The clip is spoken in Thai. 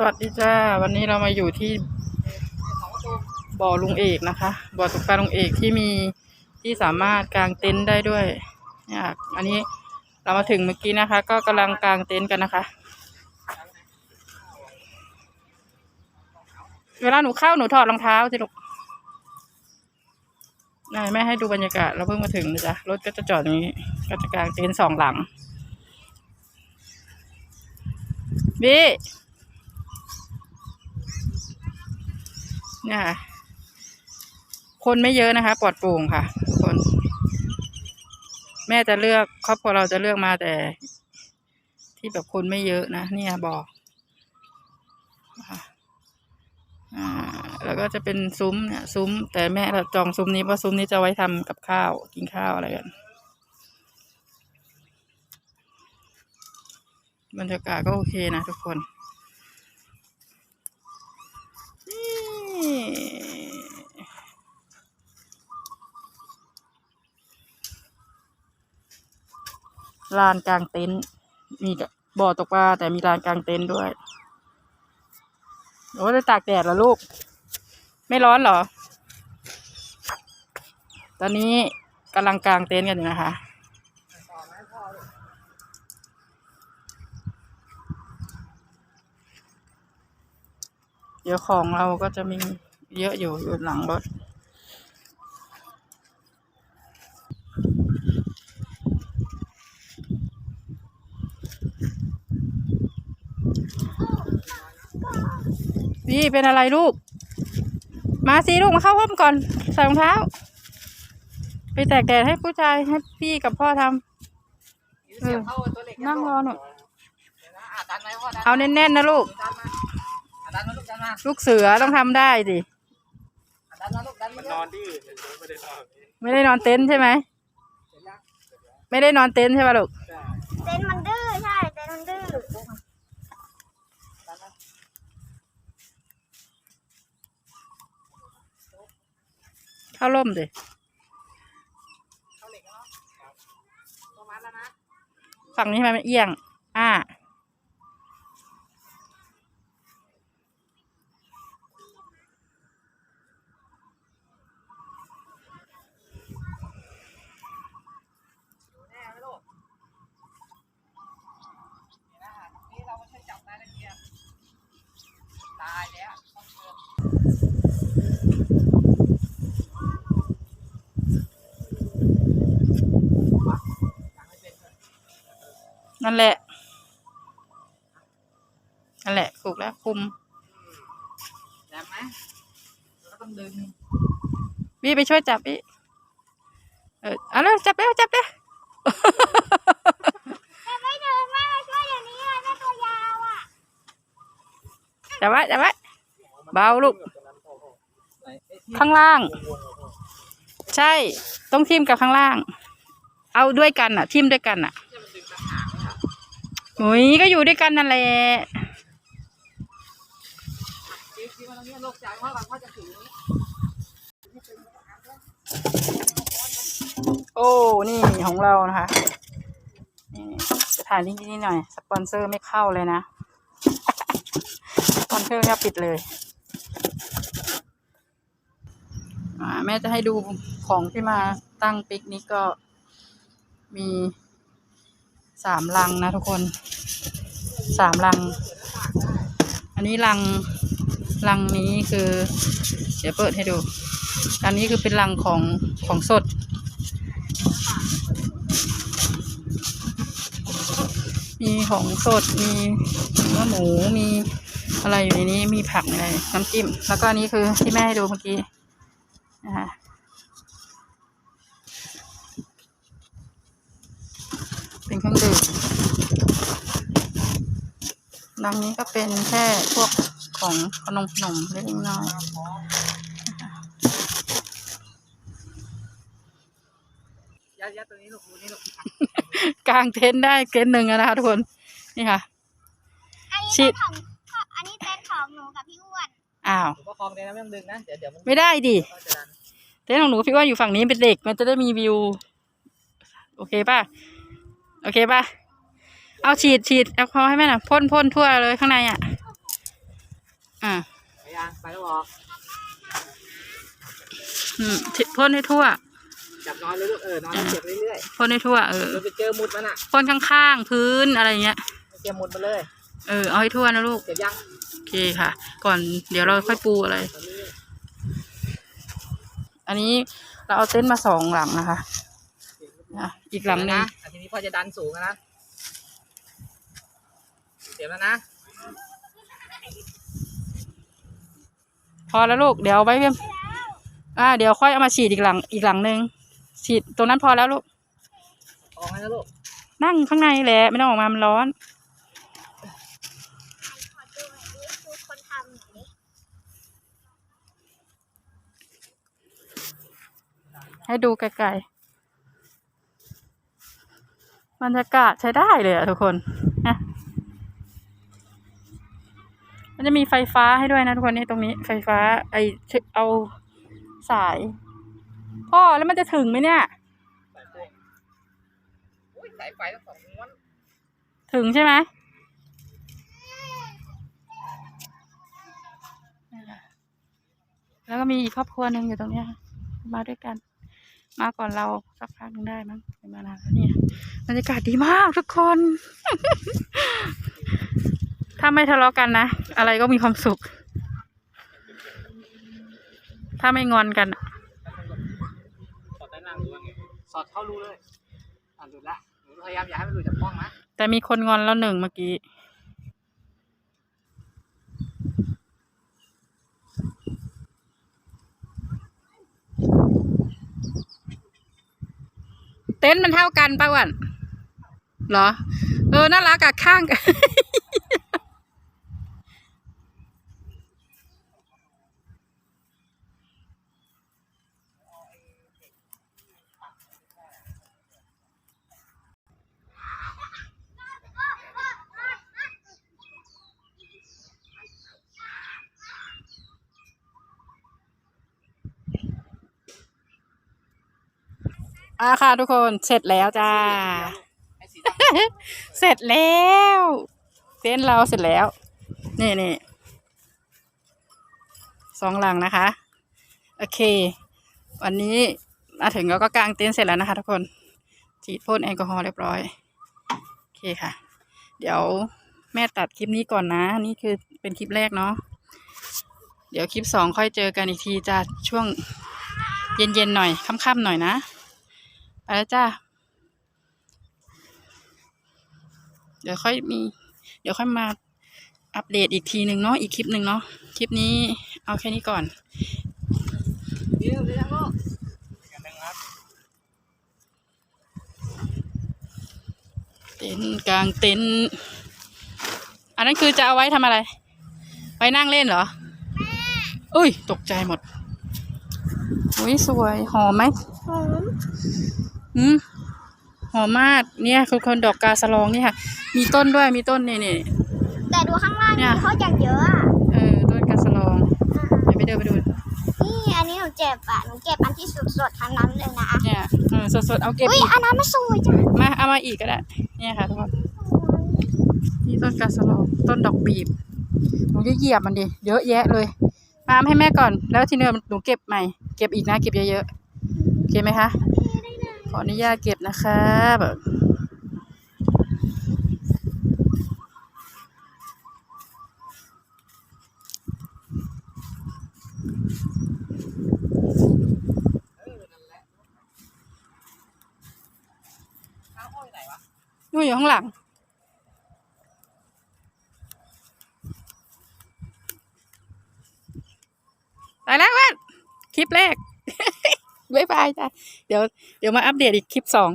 สวัสดีจ้า วันนี้เรามาอยู่ที่บ่อลุงเอกนะคะ บ่อตกปลาลุงเอกที่มีที่สามารถกางเต็นท์ได้ด้วยเนี่ยอันนี้เรามาถึงเมื่อกี้นะคะ ก็กำลังกางเต็นท์กันนะคะ เวลาหนูเข้าหนูถอดรองเท้าสิลูกนายแม่ให้ดูบรรยากาศเราเพิ่งมาถึงนะจ๊ะรถก็จะจอดตรงนี้ ก็จะกางเต็นท์สองหลังบี เนี่ยค่ะ คนไม่เยอะนะคะ ปลอดโปร่งค่ะทุกคน แม่จะเลือกครอบครัวเราจะเลือกมาแต่ ที่แบบคนไม่เยอะนะเนี่ยบอกอ่าแล้วก็จะเป็นซุ้มเนี่ยซุ้ม แต่แม่เราจองซุ้มนี้เพราะซุ้มนี้จะไว้ทำกับข้าวกินข้าวอะไรกันบรรยากาศก็โอเคนะทุกคน ลานกลางเต็นท์มีบ่อตกปลาแต่มีลานกลางเต็นท์ด้วยโอ้จะตากแดดเหรอลูก ไม่ร้อนเหรอ ตอนนี้กำลังกลางเต็นท์กันอยู่นะคะเดี๋ยวของเราก็จะมีเยอะอยู่อยู่หลังรถ พี่เป็นอะไรลูก มาสิลูกมาเข้าห้องก่อน ใส่รองเท้า ไปแตกแดดให้ผู้ชายให้พี่กับพ่อทำเออนั่งรอหน่อยเอาแน่นๆนะลูกดันมาลูกดันมาลูกเสือต้องทำได้สิดันมาลูกดันมัมานนอนที่อื่นไม่ได้นอนไม่ได้นอนเต็นท์ใช่ไหม ไม่ได้นอนเต็นท์ใช่ป่ะลูก เต็นท์มันดื้อใช่เต็นท์มันดื้อ เข้าร่มสิ เข้าเหล็กแล้วเนาะประมา ณแล้วนะฝั่งนี้ทำไมมันเอียง อ่า แน่ไหมลูกนี่นะฮะนี่เราไม่ใช่จับได้นะเกียร์ตายแล้วต้องเชิญ นั่นแหละ นั่นแหละ ถูกแล้วคุมแหลมไหมแล้วก็ต้องดึงพี่ไปช่วยจับพี่เออเอาแล้วจับแล้วจับแล้วแม่ไม่เดินแม่มาช่วยเดี๋ยวนี้เลยแม่ตัวยาวอะจับไว้จับไว้เบาลูกไหนไอ้ที่ข้างล่าง ใช่ ต้องทิมกับข้างล่าง เอาด้วยกันอะ ทิมด้วยกันอะ โอ้ยก็อยู่ด้วยกันนั่นแหละคิ้วคิ้วมาตรโอ้ นี่ของเรานะคะนี่จะถ่ายนิดนิดหน่อย สปอนเซอร์ไม่เข้าเลยนะ สปอนเซอร์เนี่ยปิดเลยแม่จะให้ดูของที่มาตั้งปิกนิกก็มี สามลังนะทุกคนสามลัง อันนี้ลังลังนี้คือ เดี๋ยวเปิดให้ดู อันนี้คือเป็นลังของของสด มีของสดมีเนื้อหมูมีอะไรอยู่ในนี้มีผักอะไรน้ำจิ้ม แล้วก็อันนี้คือที่แม่ให้ดูเมื่อกี้นะคะ เป็นเครื่องดื่มดังนี้ก็เป็นแค่พวกของขนมขนมเล็กน้อยยัดยัดตัวนี้ลูกดูนี่ลูกกลางเต็นท์ได้เต็นท์หนึ่งอะนะคะทุกคน นี่ค่ะ อันนี้ชิเต็นท์ของอันนี้เต็นท์ของหนูกับพี่อ้วน อ้าวหนูก็คลองเลยนะไม่ต้องดึงนะ เดี๋ยวเดี๋ยวมันไม่ได้ดิ ก็จะดัน เต็นท์ของหนูพี่ว่าอยู่ฝั่งนี้เป็นเด็กมันจะได้มีวิว โอเคป่ะ โอเคป่ะเอาฉีดฉีดแอลกอฮอล์ให้แม่หน่ะพ่นพ่นทั่วเลยข้างในอะอ่าไปยังไปแล้วบอกอืมพ่นให้ทั่วจับนอนเลยลูกเออนอนแล้วเก็บเรื่อยพ่นให้ทั่วเออๆเราไปเจอมุดมันอะพ่นข้างๆพื้นอะไรเงี้ยเก็บมุดมาเลย เออเอาให้ทั่วนะลูกเก็บยังโอเคค่ะ ก่อนเดี๋ยวเราค่อยปูอะไรตอนนี้อันนี้เราเอาเต็นท์มาสองหลังนะคะ อะอีกหลังหนึงนะอะทีนี้พ่อจะดันสูงอะนะเตรียมแล้วนะ พอแล้วลูกเดี๋ยวเอาไว้เพียมอ่าเดี๋ยวค่อยเอามาฉีดอีกหลังอีกหลังหนึ่งฉีดตรงนั้นพอแล้วลูกออกให้นะลูกนั่งข้างในแหละไม่ต้องออกมามันร้อน ขอดูหน่อยดิดูคนทำหน่อยดิให้ดูไกลๆ บรรยากาศใช้ได้เลยอะทุกคนนะมันจะมีไฟฟ้าให้ด้วยนะทุกคนนี่ตรงนี้ไฟฟ้า ไอเอาสาย พ่อแล้วมันจะถึงไหมเนี่ยสายโป่งอุ้ยสายไฟทั้งสองม้วนถึงใช่ไหมแล้วก็มีอีกครอบครัวหนึ่งอยู่ตรงเนี้ยค่ะมาด้วยกัน มาก่อนเราสักพักหนึงได้มั้งไม่มานานแล้วเนี่ยบรรยากาศดีมากทุกคน ถ้าไม่ทะเลาะกันนะ อะไรก็มีความสุข ถ้าไม่งอนกันอะสอดใต้นั่งดูว่าไงสอดเข้ารูเลยอ่านดูละหนูพยายามอย่าให้มันหลุดจากกล้องนะแต่มีคนงอนแล้วหนึ่งเมื่อกี้ เต็นท์มันเท่ากันป่ะวันเหรอ เออ น่ารักอะข้างกัน อะค่ะทุกคนเสร็จแล้วจ้าไอ้สีดำเสร็จแล้วเต็นท์เราเสร็จแล้ว นี่นี่สองหลังนะคะ โอเค วันนี้มาถึงเราก็กางเต็นท์เสร็จแล้วนะคะ ทุกคนฉีดพ่นแอลกอฮอล์เรียบร้อย โอเคค่ะ เดี๋ยวแม่ตัดคลิปนี้ก่อนนะ นี่คือเป็นคลิปแรกเนาะเดี๋ยวคลิปสองค่อยเจอกันอีกทีจ้าช่วงเย็นๆหน่อยค่ำๆหน่อยนะ ไปแล้วจ้า เดี๋ยวค่อยมี เดี๋ยวค่อยมาอัปเดตอีกทีหนึ่งเนาะ อีกคลิปหนึ่งเนาะ คลิปนี้เอาแค่นี้ก่อนเต็นกลางเต็นอันนั้นคือจะเอาไว้ทำอะไร ไว้นั่งเล่นเหรออุ้ย ตกใจหมดอุ้ยสวย หอมไหมหอม อืมหอมมากเนี่ยคือคนดอกกาสะลองนี่ค่ะ มีต้นด้วยมีต้นนี่นี่ แต่ดูข้างล่างเนี่นี่ย เขาอย่างเยอะอะเออต้นกาสะลองเดี๋ยวไปเดินไปดูนี่อันนี้หนูเจ็บอะหนูเก็บอันที่สดๆทั้งนั้นเลยนะ เนี่ยเออสดๆเอาเก็บอุ้ยอีกอันนั้นมันสวยจังมาเอามาอีกก็ได้เนี่ยค่ะทุกคนนี่ต้นกาสะลองต้นดอกบีบหนูจะเหยียบมันดิเยอะแยะเลยมาเอาให้แม่ก่อนแล้วทีเนี้ยหนูเก็บใหม่เก็บอีกนะเก็บเยอะๆโอเคไหมคะ ขออนุญาตเก็บนะคะแบบนู่นอยู่ข้างหลัง ไปแล้วเว้นคลิปแรก บ๊ายบายจ้ะเดี๋ยวเดี๋ยวมาอัปเดตอีกคลิปสอง